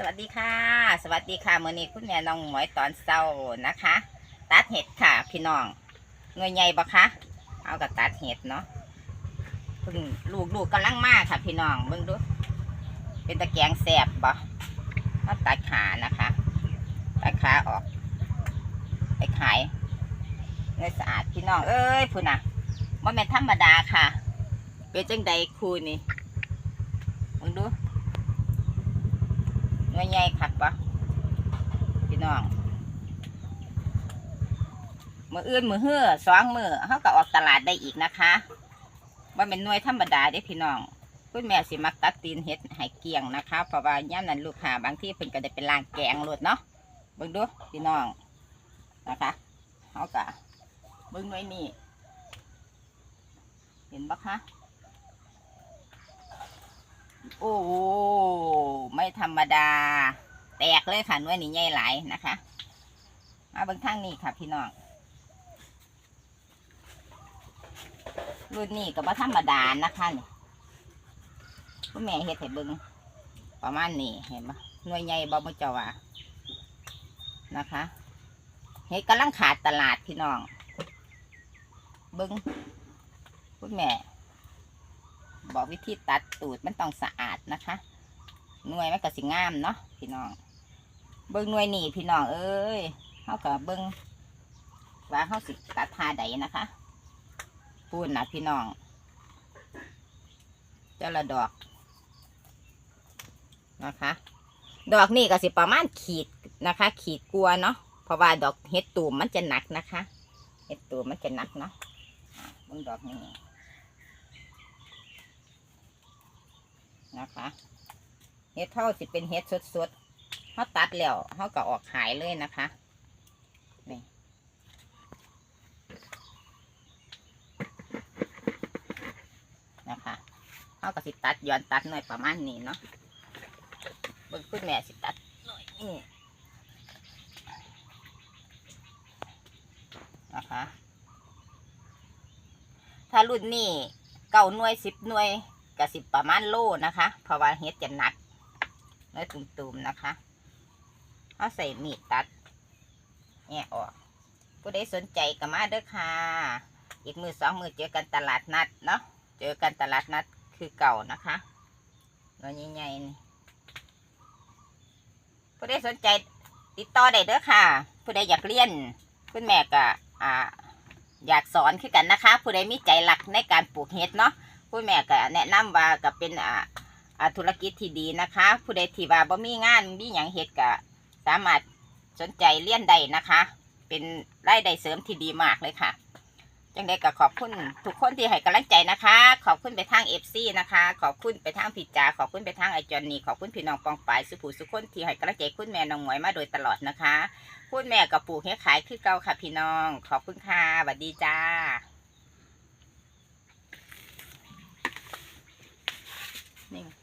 สวัสดีค่ะ สวัสดีค่ะมื้อนี้คุณแม่น้องหมวยตอนเช้านะคะ ตัดเห็ดค่ะ พี่น้องหน่วยใหญ่บ่คะเอากับตัดเห็ดเนาะเพิ่งลูกลูกกำลังมากค่ะ พี่น้องเบิ่งดู เป็นตะแกงแสบบ่เอาตัดขานะคะตัดขาออกไปขายเงินสะอาดพี่น้องเอ้ยพุ่นน่ะว่าแม่นธรรมดาค่ะ เป็นจังใดคูนี่มึงดู ห น่วยใหญ่คักปะพี่น้องมืออื่นมือเฮือสองมือเขาก็ออกตลาดได้อีกนะคะว่าเป็นหน่วยธรรมดาเด้พี่น้องคุณแม่สิมักตัดตีนเฮ็ดให้เกลียงนะคะเพราะว่าย่ำนั้นลูกค้าบางที่เพิ่นก็ได้เป็นลางแกงรดเนาะเบิ่งดูพี่น้องนะคะเขาก็เบิ่งหน่วยนี้เห็นปะคะโอ้ ธรรมดา แตกเลยค่ะน่วยนี้ใหญ่หลายนะคะมาเบิ่งทางนี้ค่ะพี่น้องรุ่นนี้ก็บ่ธรรมดานะคะนี่คุณแม่เฮ็ดให้เบิ่งประมาณนี้เห็นปะหน่วยใหญ่บ่มุเจ้าว่านะคะเฮ็ดกำลังขาดตลาดพี่น้อง เบิ่งคุณแม่ บอกวิธีตัดตูดมันต้องสะอาดนะคะ หน่วยมันก็สิงามเนาะพี่น้อง เบิ้งหน่วยนี่พี่น้องเอ้ยเขาก็เบิ้งว่าเขาสิตัดทาใดนะคะพูดนะพี่น้องเจ้าละดอกนะคะ ดอกนี่ก็สิประมาณขีดนะคะ ขีดกลัวเนาะเพราะว่าดอกเห็ดตูมมันจะหนักนะคะเห็ดตูมมันจะหนักเนาะเบิ้งดอกนี้นะคะ เฮ็ดเท่าสิเป็นเฮ็ดสดๆเขาตัดแล้วเขาก็ออกขายเลยนะคะนี่นะคะเขาก็สิตัดย้อนตัดหน่อยประมาณนี้เนาะเบิ่งคุณแม่สิตัดหน่อยนี่นะคะถ้ารุ่นนี้เก้าหน่วยสิบหน่วยกระสิบประมาณโลนะคะ เพราะว่าเฮ็ดจะหนัก เนื้อตุ่มๆนะคะเอาใส่มีดตัดแงะออกผู้ใดสนใจก็มาเด้อค่ะ อีกมือสองมือเจอกันตลาดนัดเนาะเจอกันตลาดนัดคือเก่านะคะเงินใหญ่ๆนี่ผู้ใดสนใจติดต่อได้เด้อค่ะ ผู้ใดอยากเรียนคุณแม่ก็อ่าอยากสอนคือกันนะคะ ผู้ใดมีใจหลักในการปลูกเห็ดเนาะคุณแม่ก็แนะนำว่าก็เป็นอ่า ธุรกิจที่ดีนะคะ ผู้ใดที่ว่าบ่มีงานมีอย่างเหตุกะสามารถสนใจเลี่ยนได้นะคะ เป็นรายได้เสริมที่ดีมากเลยค่ะจังได้ก็ขอบคุณทุกคนที่ให้กำลังใจนะคะ ขอบคุณไปทางเอฟซีนะคะ ขอบคุณไปทางผิจาขอบคุณไปทางไอจอนนี่ขอบคุณพี่น้องกองฝ่ายสุภูสุคนที่ให้กำลังใจคุณแม่น้องหมวยมาโดยตลอดนะคะคุณแม่กับปู่ให้ขายคือเก่าค่ะพี่น้อง ขอบคุณค่ะสวัสดีจ้านี่